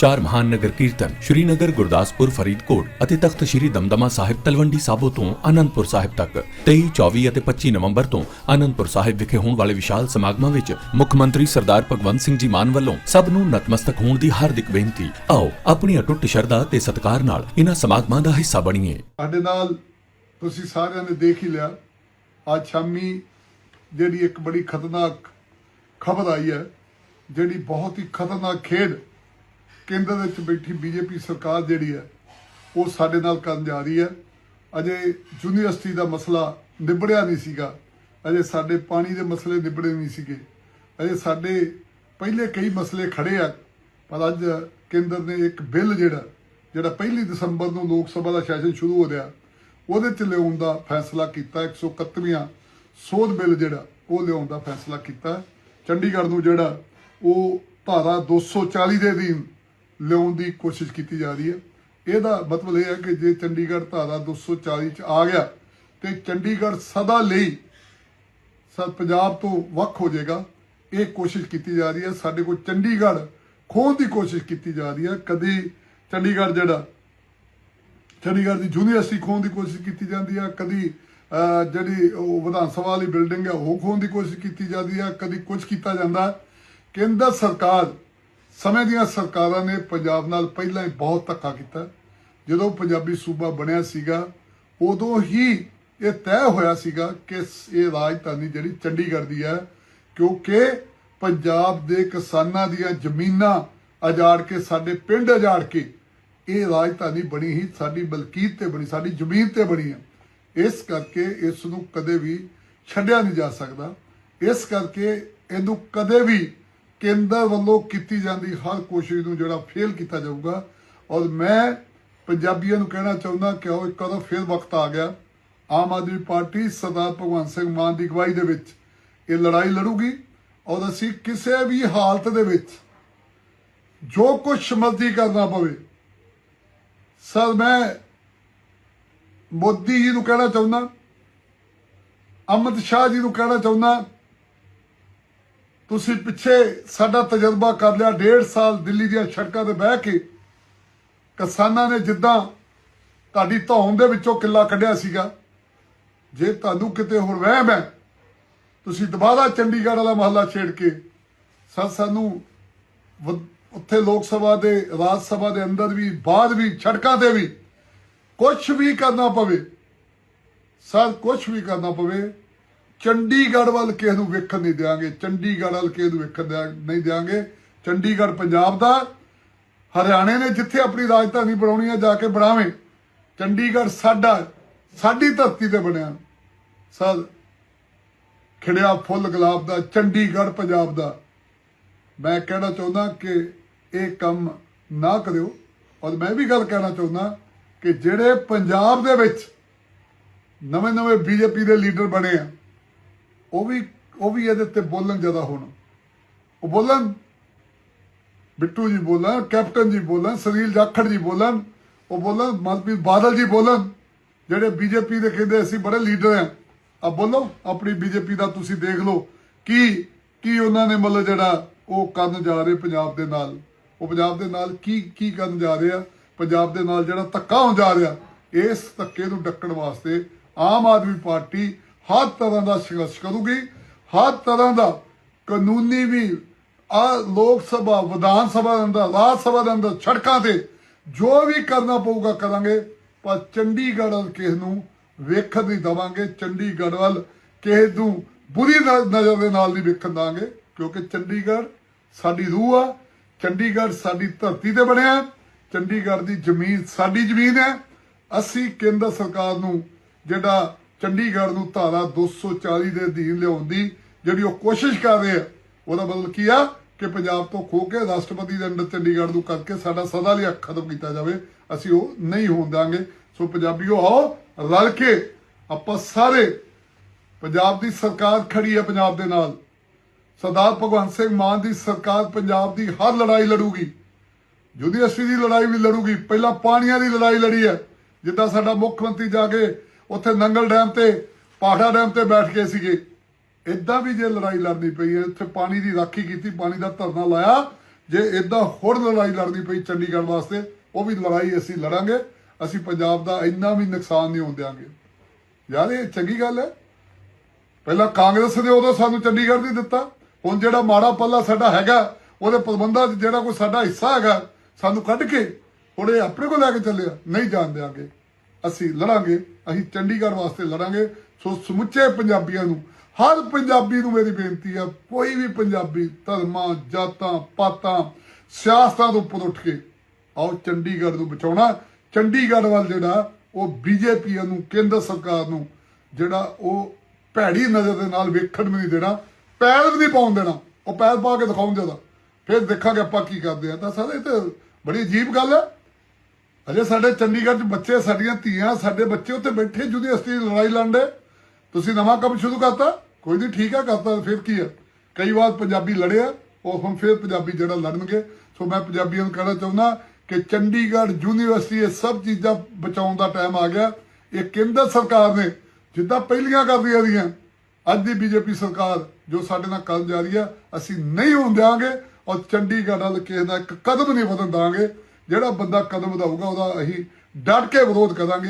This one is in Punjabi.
ਚਾਰ ਮਹਾਨ ਨਗਰ ਕੀਰਤਨ ਸ਼੍ਰੀਨਗਰ, ਗੁਰਦਾਸਪੁਰ, ਫਰੀਦਕੋਟ ਅਤੇ ਤਖਤ ਸ਼੍ਰੀ ਦਮਦਮਾ ਸਾਹਿਬ ਤਲਵੰਡੀ ਸਾਬੋ ਤੋਂ ਆਨੰਦਪੁਰ ਸਾਹਿਬ ਤੱਕ। 23 24 ਅਤੇ 25 ਨਵੰਬਰ ਤੋਂ ਆਨੰਦਪੁਰ ਸਾਹਿਬ ਵਿਖੇ ਹੋਣ ਵਾਲੇ ਵਿਸ਼ਾਲ ਸਮਾਗਮਾਂ ਵਿੱਚ ਮੁੱਖ ਮੰਤਰੀ ਸਰਦਾਰ ਭਗਵੰਤ ਸਿੰਘ ਜੀ ਮਾਨ ਵੱਲੋਂ ਸਭ ਨੂੰ ਨਤਮਸਤਕ ਹੋਣ ਦੀ ਹਾਰਦਿਕ ਬੇਨਤੀ। ਆਓ ਆਪਣੀ ਅਟੁੱਟ ਸ਼ਰਧਾ ਤੇ ਸਤਿਕਾਰ ਨਾਲ ਇਹਨਾਂ ਸਮਾਗਮਾਂ ਦਾ ਹਿੱਸਾ ਬਣੀਏ। ਸਾਡੇ ਨਾਲ ਤੁਸੀਂ ਸਾਰਿਆਂ ਨੇ ਦੇਖ ਹੀ ਲਿਆ। ਅੱਜ ਸ਼ਾਮੀ ਜਿਹੜੀ ਇੱਕ ਬੜੀ ਖਤਰਨਾਕ ਖਬਰ ਆਈ ਹੈ, ਜਿਹੜੀ ਬਹੁਤ ਹੀ ਖਤਰਨਾਕ ਖੇਡ ਕੇਂਦਰ ਵਿੱਚ ਬੈਠੀ ਬੀਜੇਪੀ ਸਰਕਾਰ ਜਿਹੜੀ ਹੈ, ਉਹ ਸਾਡੇ ਨਾਲ ਕਰਨ ਜਾ ਰਹੀ ਹੈ। ਅਜੇ ਯੂਨੀਵਰਸਿਟੀ ਦਾ ਮਸਲਾ ਨਿਬੜਿਆ ਨਹੀਂ ਸੀਗਾ। ਅਜੇ ਸਾਡੇ ਪਾਣੀ ਦੇ ਮਸਲੇ ਨਿਬੜੇ ਨਹੀਂ ਸੀਗੇ। ਅਜੇ ਸਾਡੇ ਪਹਿਲੇ ਕਈ ਮਸਲੇ ਖੜੇ ਆ, ਪਰ ਅੱਜ ਕੇਂਦਰ ਨੇ ਇੱਕ ਬਿੱਲ ਜਿਹੜਾ ਜਿਹੜਾ 1 ਦਸੰਬਰ ਨੂੰ ਲੋਕ ਸਭਾ ਦਾ ਸੈਸ਼ਨ ਸ਼ੁਰੂ ਹੋ ਰਿਹਾ, ਉਹਦੇ ਚ ਲਿਆਉਣ ਦਾ ਫੈਸਲਾ ਕੀਤਾ 131ਵਾਂ ਸੋਧ ਬਿੱਲ ਜਿਹੜਾ, ਉਹ ਲਿਆਉਣ ਦਾ ਫੈਸਲਾ ਕੀਤਾ ਚੰਡੀਗੜ੍ਹ ਨੂੰ ਜਿਹੜਾ, ਉਹ ਧਾਰਾ 240 ਦੇ ਅਧੀਨ ਲਿਆਉਣ ਦੀ ਕੋਸ਼ਿਸ਼ ਕੀਤੀ ਜਾ ਰਹੀ ਹੈ। ਇਹਦਾ ਮਤਲਬ ਇਹ ਹੈ ਕਿ ਜੇ ਚੰਡੀਗੜ੍ਹ ਧਾਰਾ 240 ਚ ਆ ਗਿਆ ਤੇ ਚੰਡੀਗੜ੍ਹ ਸਦਾ ਲਈ ਸਰ ਪੰਜਾਬ ਤੋਂ ਵੱਖ ਹੋ ਜਾਏਗਾ। ਇਹ ਕੋਸ਼ਿਸ਼ ਕੀਤੀ ਜਾ ਰਹੀ ਹੈ। ਸਾਡੇ ਕੋਲ ਚੰਡੀਗੜ੍ਹ ਖੋਹਣ ਦੀ ਕੋਸ਼ਿਸ਼ ਕੀਤੀ ਜਾ ਰਹੀ ਹੈ। ਕਦੀ ਚੰਡੀਗੜ੍ਹ ਜਿਹੜਾ ਚੰਡੀਗੜ੍ਹ ਦੀ ਯੂਨੀਵਰਸਿਟੀ ਖੋਹਣ ਦੀ ਕੋਸ਼ਿਸ਼ ਕੀਤੀ ਜਾਂਦੀ ਹੈ। ਕਦੀ ਅਹ, ਜਿਹੜੀ ਉਹ ਵਿਧਾਨ ਸਭਾ ਵਾਲੀ ਬਿਲਡਿੰਗ ਹੈ ਉਹ ਖੋਹਣ ਦੀ ਕੋਸ਼ਿਸ਼ ਕੀਤੀ ਜਾਂਦੀ ਹੈ। ਕਦੀ ਕੁਝ ਕੀਤਾ ਜਾਂਦਾ ਕੇਂਦਰ ਸਰਕਾਰ ਸਮੇਂ ਦੀਆਂ ਸਰਕਾਰਾਂ ਨੇ ਪੰਜਾਬ ਨਾਲ ਪਹਿਲਾਂ ਹੀ ਬਹੁਤ ਧੱਕਾ ਕੀਤਾ। ਜਦੋਂ ਪੰਜਾਬੀ ਸੂਬਾ ਬਣਿਆ ਸੀਗਾ, ਉਦੋਂ ਹੀ ਇਹ ਤੈਅ ਹੋਇਆ ਸੀਗਾ ਕਿ ਇਹ ਰਾਜਧਾਨੀ ਜਿਹੜੀ ਚੰਡੀਗੜ੍ਹ ਦੀ ਹੈ, ਕਿਉਂਕਿ ਪੰਜਾਬ ਦੇ ਕਿਸਾਨਾਂ ਦੀਆਂ ਜ਼ਮੀਨਾਂ ਅਜਾੜ ਕੇ, ਸਾਡੇ ਪਿੰਡ ਅਜਾੜ ਕੇ, ਇਹ ਰਾਜਧਾਨੀ ਬਣੀ ਹੀ, ਸਾਡੀ ਮਲਕੀਤ ਤੇ ਬਣੀ, ਸਾਡੀ ਜ਼ਮੀਨ ਤੇ ਬਣੀ ਹੈ। ਇਸ ਕਰਕੇ ਇਸ ਨੂੰ ਕਦੇ ਵੀ ਛੱਡਿਆ ਨਹੀਂ ਜਾ ਸਕਦਾ। ਇਸ ਕਰਕੇ ਇਹਨੂੰ ਕਦੇ ਵੀ ਕੇਂਦਰ ਵੱਲੋਂ ਕੀਤੀ ਜਾਂਦੀ ਹਰ ਕੋਸ਼ਿਸ਼ ਨੂੰ ਜਿਹੜਾ ਫੇਲ ਕੀਤਾ ਜਾਊਗਾ। ਔਰ ਮੈਂ ਪੰਜਾਬੀਆਂ ਨੂੰ ਕਹਿਣਾ ਚਾਹੁੰਦਾ ਕਿ ਉਹ ਇੱਕ ਵਾਰ ਫਿਰ ਵਕਤ ਆ ਗਿਆ। ਆਮ ਆਦਮੀ ਪਾਰਟੀ ਸਰਦਾਰ ਭਗਵੰਤ ਸਿੰਘ ਮਾਨ ਦੀ ਅਗਵਾਈ ਦੇ ਵਿੱਚ ਇਹ ਲੜਾਈ ਲੜੂਗੀ ਔਰ ਅਸੀਂ ਕਿਸੇ ਵੀ ਹਾਲਤ ਦੇ ਵਿੱਚ ਜੋ ਕੁਝ ਮਰਜ਼ੀ ਕਰਨਾ ਪਵੇ। ਸਰ, ਮੈਂ ਮੋਦੀ ਜੀ ਨੂੰ ਕਹਿਣਾ ਚਾਹੁੰਦਾ, ਅਮਿਤ ਸ਼ਾਹ ਜੀ ਨੂੰ ਕਹਿਣਾ ਚਾਹੁੰਦਾ ਤੁਸੀਂ ਪਿੱਛੇ ਸਾਡਾ ਤਜਰਬਾ ਕਰ ਲਿਆ, ਡੇਢ ਸਾਲ ਦਿੱਲੀ ਦੀਆਂ ਸੜਕਾਂ ਤੇ ਬਹਿ ਕੇ। ਕਿਸਾਨਾਂ ਨੇ ਜਿੱਦਾਂ ਤੁਹਾਡੀ ਧੌਣ ਦੇ ਵਿੱਚੋਂ ਕਿੱਲਾ ਕੱਢਿਆ ਸੀਗਾ, ਜੇ ਤੁਹਾਨੂੰ ਕਿਤੇ ਹੋਰ ਵਹਿਮ ਹੈ, ਤੁਸੀਂ ਦੁਬਾਰਾ ਚੰਡੀਗੜ੍ਹ ਵਾਲਾ ਮਹੱਲਾ ਛੇੜ ਕੇ ਸਰ ਸਾਨੂੰ ਉੱਥੇ ਲੋਕ ਸਭਾ ਦੇ, ਰਾਜ ਸਭਾ ਦੇ ਅੰਦਰ ਵੀ ਬਾਹਰ ਵੀ, ਸੜਕਾਂ ਤੇ ਵੀ ਕੁਝ ਵੀ ਕਰਨਾ ਪਵੇ, ਸਰ ਕੁਝ ਵੀ ਕਰਨਾ ਪਵੇ ਚੰਡੀਗੜ੍ਹ ਵੱਲ ਕਿਸੇ ਨੂੰ ਵੇਖਣ ਨਹੀਂ ਦਿਆਂਗੇ, ਚੰਡੀਗੜ੍ਹ ਵੱਲ ਕਿਸੇ ਨੂੰ ਵੇਖਣ ਦਿਆਂ- ਨਹੀਂ ਦਿਆਂਗੇ। ਚੰਡੀਗੜ੍ਹ ਪੰਜਾਬ ਦਾ, ਹਰਿਆਣੇ ਨੇ ਜਿੱਥੇ ਆਪਣੀ ਰਾਜਧਾਨੀ ਬਣਾਉਣੀ ਹੈ ਜਾ ਕੇ ਬਣਾਵੇ। ਚੰਡੀਗੜ੍ਹ ਸਾਡਾ, ਸਾਡੀ ਧਰਤੀ ਤੇ ਬਣਿਆ। ਸਰ, ਖਿੜਿਆ ਫੁੱਲ ਗੁਲਾਬ ਦਾ, ਚੰਡੀਗੜ੍ਹ ਪੰਜਾਬ ਦਾ। ਮੈਂ ਕਹਿਣਾ ਚਾਹੁੰਦਾ ਕਿ ਇਹ ਕੰਮ ਨਾ ਕਰਿਓ। ਔਰ ਮੈਂ ਵੀ ਗੱਲ ਕਹਿਣਾ ਚਾਹੁੰਦਾ ਕਿ ਜਿਹੜੇ ਪੰਜਾਬ ਦੇ ਵਿੱਚ ਨਵੇਂ ਨਵੇਂ ਬੀਜੇਪੀ ਦੇ ਲੀਡਰ ਬਣੇ ਆ ਉਹ ਵੀ ਉਹ ਵੀ ਇਹਦੇ ਉੱਤੇ ਬੋਲਣ ਜ਼ਿਆਦਾ ਹੋਣ। ਉਹ ਬੋਲਣ, ਬਿੱਟੂ ਜੀ ਬੋਲਣ, ਕੈਪਟਨ ਜੀ ਬੋਲਣ, ਸੁਨੀਲ ਜਾਖੜ ਜੀ ਬੋਲਣ, ਉਹ ਬੋਲਣ, ਮਨਪ੍ਰੀਤ ਬਾਦਲ ਜੀ ਬੋਲਣ, ਜਿਹੜੇ ਬੀਜੇਪੀ ਦੇ ਕਹਿੰਦੇ ਅਸੀਂ ਬੜੇ ਲੀਡਰ ਆ ਆ ਬੋਲੋ, ਆਪਣੀ ਬੀਜੇਪੀ ਦਾ ਤੁਸੀਂ ਦੇਖ ਲਓ, ਕੀ ਕੀ ਉਹਨਾਂ ਨੇ ਮਤਲਬ ਜਿਹੜਾ ਉਹ ਕਰਨ ਜਾ ਰਹੇ ਪੰਜਾਬ ਦੇ ਨਾਲ। ਉਹ ਪੰਜਾਬ ਦੇ ਨਾਲ ਕੀ ਕੀ ਕਰਨ ਜਾ ਰਹੇ ਆ? ਪੰਜਾਬ ਦੇ ਨਾਲ ਜਿਹੜਾ ਧੱਕਾ ਹੋਣ ਜਾ ਰਿਹਾ, ਇਸ ਧੱਕੇ ਨੂੰ ਡੱਕਣ ਵਾਸਤੇ ਆਮ ਆਦਮੀ ਪਾਰਟੀ ਹਰ ਤਰ੍ਹਾਂ ਦਾ ਸੰਘਰਸ਼ ਕਰੂਗੀ, ਹਰ ਤਰ੍ਹਾਂ ਦਾ ਕਾਨੂੰਨੀ ਵੀ ਆ ਲੋਕ ਸਭਾ, ਵਿਧਾਨ ਸਭਾ ਦੇ ਅੰਦਰ, ਰਾਜ ਸਭਾ ਦੇ ਅੰਦਰ ਸੜਕਾਂ ਤੇ ਜੋ ਵੀ ਕਰਨਾ ਪਊਗਾ ਕਰਾਂਗੇ, ਪਰ ਚੰਡੀਗੜ੍ਹ ਵੱਲ ਕਿਸ ਨੂੰ ਵੇਖਣ ਨਹੀਂ ਦਵਾਂਗੇ, ਚੰਡੀਗੜ੍ਹ ਵੱਲ ਕਿਸੇ ਨੂੰ ਬੁਰੀ ਨਜ਼ਰ ਦੇ ਨਾਲ ਨਹੀਂ ਵੇਖਣ ਦਾਂਗੇ ਕਿਉਂਕਿ ਚੰਡੀਗੜ੍ਹ ਸਾਡੀ ਰੂਹ ਆ, ਚੰਡੀਗੜ੍ਹ ਸਾਡੀ ਧਰਤੀ ਤੇ ਬਣਿਆ, ਚੰਡੀਗੜ੍ਹ ਦੀ ਜ਼ਮੀਨ ਸਾਡੀ ਜ਼ਮੀਨ ਹੈ, ਅਸੀਂ ਕੇਂਦਰ ਸਰਕਾਰ ਨੂੰ ਜਿਹੜਾ ਚੰਡੀਗੜ੍ਹ ਨੂੰ ਧਾਰਾ 240 ਦੇ ਅਧੀਨ ਲਿਆਉਣ ਦੀ ਜਿਹੜੀ ਉਹ ਕੋਸ਼ਿਸ਼ ਕਰ ਰਹੇ ਆ, ਉਹਦਾ ਮਤਲਬ ਕੀ ਆ ਕਿ ਪੰਜਾਬ ਤੋਂ ਖੋ ਕੇ ਰਾਸ਼ਟਰਪਤੀ ਦੇ ਅੰਦਰ ਚੰਡੀਗੜ੍ਹ ਨੂੰ ਕਰਕੇ ਸਾਡਾ ਸਦਾ ਲਈ ਖਤਮ ਕੀਤਾ ਜਾਵੇ। ਅਸੀਂ ਉਹ ਨਹੀਂ ਹੋਣ ਦਾਂਗੇ ਸੋ ਪੰਜਾਬੀਓ ਆਓ, ਰਲ ਕੇ ਆਪਾਂ ਸਾਰੇ ਪੰਜਾਬ ਦੀ ਸਰਕਾਰ ਖੜੀ ਹੈ ਪੰਜਾਬ ਦੇ ਨਾਲ। ਸਰਦਾਰ ਭਗਵੰਤ ਸਿੰਘ ਮਾਨ ਦੀ ਸਰਕਾਰ ਪੰਜਾਬ ਦੀ ਹਰ ਲੜਾਈ ਲੜੂਗੀ। ਯੂਨੀਵਰਸਿਟੀ ਦੀ ਲੜਾਈ ਵੀ ਲੜੂਗੀ। ਪਹਿਲਾਂ ਪਾਣੀਆਂ ਦੀ ਲੜਾਈ ਲੜੀ ਹੈ। ਜਿੱਦਾਂ ਸਾਡਾ ਮੁੱਖ ਮੰਤਰੀ ਜਾ ਕੇ ਉੱਥੇ ਨੰਗਲ ਡੈਮ ਤੇ ਪਾਖੜਾ ਡੈਮ ਤੇ ਬੈਠ ਕੇ ਸੀਗੇ। ਇਦਾਂ ਵੀ ਜੇ ਲੜਾਈ ਲੜਨੀ ਪਈ ਹੈ ਉੱਥੇ ਪਾਣੀ ਦੀ ਰਾਖੀ ਕੀਤੀ, ਪਾਣੀ ਦਾ ਧਰਨਾ ਲਾਇਆ, ਜੇ ਇਦਾਂ ਹੋਰ ਲੜਾਈ ਲੜਨੀ ਪਈ ਚੰਡੀਗੜ੍ਹ ਵਾਸਤੇ, ਉਹ ਵੀ ਲੜਾਈ ਅਸੀਂ ਲੜਾਂਗੇ, ਅਸੀਂ ਪੰਜਾਬ ਦਾ ਇੰਨਾ ਵੀ ਨੁਕਸਾਨ ਨਹੀਂ ਹੋਣ ਦਿਆਂਗੇ। ਯਾਰ, ਇਹ ਚੰਗੀ ਗੱਲ ਹੈ। ਪਹਿਲਾਂ ਕਾਂਗਰਸ ਨੇ ਉਦੋਂ ਸਾਨੂੰ ਚੰਡੀਗੜ੍ਹ ਨਹੀਂ ਦਿੱਤਾ, ਹੁਣ ਜਿਹੜਾ ਮਾੜਾ ਪੱਲਾ ਸਾਡਾ ਹੈਗਾ, ਉਹਦੇ ਪ੍ਰਬੰਧਾਂ 'ਚ ਜਿਹੜਾ ਕੋਈ ਸਾਡਾ ਹਿੱਸਾ ਹੈਗਾ, ਸਾਨੂੰ ਕੱਢ ਕੇ, ਹੁਣ ਇਹ ਆਪਣੇ ਕੋਲ ਲੈ ਕੇ ਚੱਲਿਆ, ਨਹੀਂ ਜਾਣ ਦਿਆਂਗੇ। ਅਸੀਂ ਲੜਾਂਗੇ, ਅਸੀਂ ਚੰਡੀਗੜ੍ਹ ਵਾਸਤੇ ਲੜਾਂਗੇ। ਸੋ ਸਮੁੱਚੇ ਪੰਜਾਬੀਆਂ ਨੂੰ, ਹਰ ਪੰਜਾਬੀ ਨੂੰ ਮੇਰੀ ਬੇਨਤੀ ਆ ਕੋਈ ਵੀ ਪੰਜਾਬੀ ਧਰਮਾਂ, ਜਾਤਾਂ, ਪਾਤਾਂ, ਸਿਆਸਤਾਂ ਤੋਂ ਉੱਪਰ ਉੱਠ ਕੇ ਆਓ ਚੰਡੀਗੜ੍ਹ ਨੂੰ ਬਚਾਉਣਾ। ਚੰਡੀਗੜ੍ਹ ਵੱਲ ਜਿਹੜਾ, ਉਹ ਬੀਜੇਪੀ ਨੂੰ, ਕੇਂਦਰ ਸਰਕਾਰ ਨੂੰ ਜਿਹੜਾ ਉਹ ਭੈੜੀ ਨਜ਼ਰ ਦੇ ਨਾਲ ਵੇਖਣ ਵੀ ਨਹੀਂ ਦੇਣਾ, ਪੈਰ ਵੀ ਨਹੀਂ ਪਾਉਣ ਦੇਣਾ। ਉਹ ਪੈਰ ਪਾ ਕੇ ਦਿਖਾਉਣ ਦੇਣਾ ਫਿਰ ਦੇਖਾਂਗੇ ਆਪਾਂ ਕੀ ਕਰਦੇ ਆ। ਤਾਂ ਸਰ, ਇਹ ਤਾਂ ਬੜੀ ਅਜੀਬ ਗੱਲ ਹੈ। ਅਜੇ ਸਾਡੇ ਚੰਡੀਗੜ੍ਹ 'ਚ ਬੱਚੇ, ਸਾਡੀਆਂ ਧੀਆਂ, ਸਾਡੇ ਬੱਚੇ ਉੱਥੇ ਬੈਠੇ ਯੂਨੀਵਰਸਿਟੀ ਦੀ ਲੜਾਈ ਲੜਦੇ ਤੁਸੀਂ ਨਵਾਂ ਕੰਮ ਸ਼ੁਰੂ ਕਰਤਾ? ਕੋਈ ਨਹੀਂ, ਠੀਕ ਆ, ਕਰਤਾ, ਫਿਰ ਕੀ ਆ? ਕਈ ਵਾਰ ਪੰਜਾਬੀ ਲੜਿਆ, ਉਹ ਹੁਣ ਫਿਰ ਪੰਜਾਬੀ ਜਿਹੜਾ ਲੜਨਗੇ। ਸੋ ਮੈਂ ਪੰਜਾਬੀਆਂ ਨੂੰ ਕਹਿਣਾ ਚਾਹੁੰਦਾ ਕਿ ਚੰਡੀਗੜ੍ਹ ਯੂਨੀਵਰਸਿਟੀ ਇਹ ਸਭ ਚੀਜ਼ਾਂ ਬਚਾਉਣ ਦਾ ਟਾਈਮ ਆ ਗਿਆ। ਇਹ ਕੇਂਦਰ ਸਰਕਾਰ ਨੇ ਜਿੱਦਾਂ ਪਹਿਲੀਆਂ ਕਰਦੀਆਂ ਰਹੀਆਂ ਅੱਜ ਦੀ ਬੀਜੇਪੀ ਸਰਕਾਰ ਜੋ ਸਾਡੇ ਨਾਲ ਕਰਨ ਜਾ ਰਹੀ ਆ, ਅਸੀਂ ਨਹੀਂ ਹੋਣ ਦਿਆਂਗੇ ਔਰ ਚੰਡੀਗੜ੍ਹ ਵੱਲ ਕਿਸੇ ਦਾ ਇੱਕ ਕਦਮ ਨਹੀਂ ਵਧਣ ਦਾਂਗੇ ਜਿਹੜਾ ਬੰਦਾ ਕਦਮ ਵਧਾਊਗਾ ਉਹਦਾ ਅਸੀਂ ਡਟ ਕੇ ਵਿਰੋਧ ਕਰਾਂਗੇ।